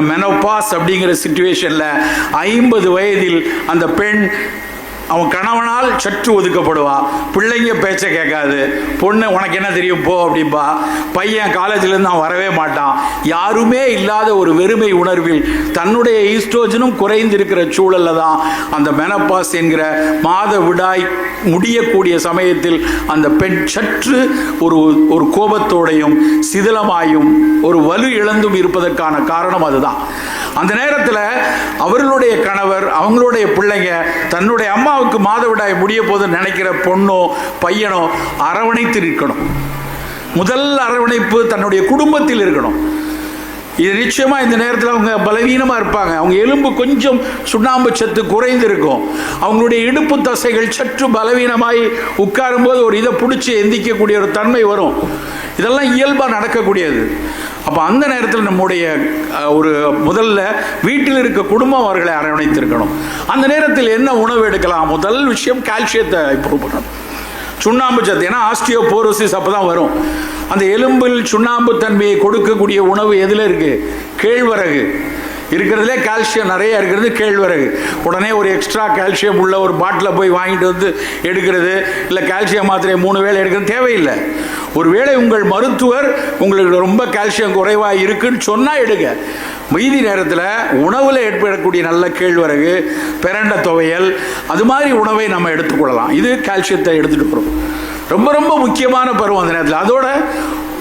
இந்த மெனோபாஸ் அப்படிங்கிற சுச்சுவேஷனில் ஐம்பது வயதில் அந்த பெண் அவன் கணவனால் சற்று ஒதுக்கப்படுவா. பிள்ளைங்க பேச்ச கேட்காது. பொண்ணு உனக்கு என்ன தெரியும்? போ அப்படிம்பா. பையன் காலேஜ்லேருந்து அவன் வரவே மாட்டான். யாருமே இல்லாத ஒரு வெறுமை உணர்வில் தன்னுடைய ஈஸ்ட்ரோஜனும் குறைந்திருக்கிற சூழல்ல தான் அந்த மெனப்பாஸ் என்கிற மாத விடாய் முடியக்கூடிய சமயத்தில் அந்த பெண் சற்று ஒரு ஒரு கோபத்தோடையும் சிதிலமாயும் ஒரு வலு இழந்தும் இருப்பதற்கான காரணம் அதுதான். அந்த நேரத்தில் அவர்களுடைய கணவர் அவங்களுடைய பிள்ளைங்க தன்னுடைய அம்மாவுக்கு மாதவிடாய் முடிய போது நினைக்கிற பொண்ணோ பையனோ அரவணைத்து இருக்கணும் முதல் அரவணைப்பு தன்னுடைய குடும்பத்தில் இருக்கணும். இது நிச்சயமாக இந்த நேரத்தில் அவங்க பலவீனமாக இருப்பாங்க. அவங்க எலும்பு கொஞ்சம் சுண்ணாம்பு சத்து குறைந்து இருக்கும் அவங்களுடைய இடுப்பு தசைகள் சற்று பலவீனமாய் உட்காரும் போது ஒரு இதை பிடிச்சி எந்திக்கக்கூடிய ஒரு தன்மை வரும். இதெல்லாம் இயல்பாக நடக்கக்கூடியது. அப்போ அந்த நேரத்தில் நம்முடைய ஒரு முதல்ல வீட்டில் இருக்க குடும்பம் அவர்களை அரவணைத்திருக்கணும். அந்த நேரத்தில் என்ன உணவு எடுக்கலாம்? முதல் விஷயம் கால்சியத்தை இம்ப்ரூவ் பண்ணணும் சுண்ணாம்பு சத்து. ஏன்னா ஆஸ்டியோபோரோசிஸ் அப்போ தான் வரும். அந்த எலும்பில் சுண்ணாம்பு தன்மையை கொடுக்கக்கூடிய உணவு எதில் இருக்குது கேழ்வரகு. இருக்கிறதுலே கால்சியம் நிறைய இருக்கிறது கேழ்வரகு. உடனே ஒரு எக்ஸ்ட்ரா கால்சியம் உள்ள ஒரு பாட்டிலை போய் வாங்கிட்டு வந்து எடுக்கிறது இல்லை கால்சியம் மாத்திரை மூணு வேளை எடுக்கிறது தேவையில்லை. ஒருவேளை உங்கள் மருத்துவர் உங்களுக்கு ரொம்ப கால்சியம் குறைவாக இருக்குன்னு சொன்னால் எடுங்க. மீதி நேரத்தில் உணவில் ஏற்படக்கூடிய நல்ல கேழ்வரகு பிரண்ட துவையல் அது மாதிரி உணவை நம்ம எடுத்துக்கொள்ளலாம். இது கால்சியத்தை எடுத்துகிட்டு போகிறோம் ரொம்ப ரொம்ப முக்கியமான பருவம் அந்த நேரத்தில். அதோட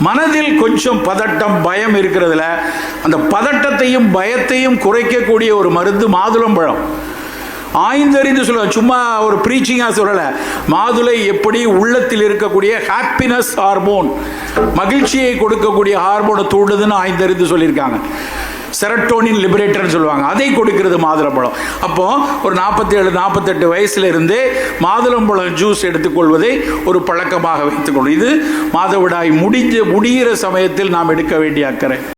மனதில் கொஞ்சம் பதட்டம் பயம் இருக்கிறதுல அந்த பதட்டத்தையும் பயத்தையும் குறைக்கக்கூடிய ஒரு மருந்து மாதுளம்பழம். ஆய்ந்தறிந்து சொல்ல சும்மா ஒரு ப்ரீச்சிங்காக சொல்லலை. மாதுளை எப்படி உள்ளத்தில் இருக்கக்கூடிய ஹாப்பினஸ் ஹார்மோன் மகிழ்ச்சியை கொடுக்கக்கூடிய ஹார்மோனை தூண்டுதுன்னு ஆய்ந்தறிந்து சொல்லியிருக்காங்க. செரட்டோனின் லிபரேட்டர்னு சொல்லுவாங்க. அதை கொடுக்கிறது மாதுளம்பழம் அப்போ ஒரு நாற்பத்தேழு நாற்பத்தெட்டு வயசுல இருந்தே மாதுளம்பழம் ஜூஸ் எடுத்துக்கொள்வதை ஒரு பழக்கமாக வைத்துக்கொள்ளும் இது மாதவிடாய் முடிஞ்ச முடிகிற சமயத்தில் நாம் எடுக்க வேண்டிய அக்கறை.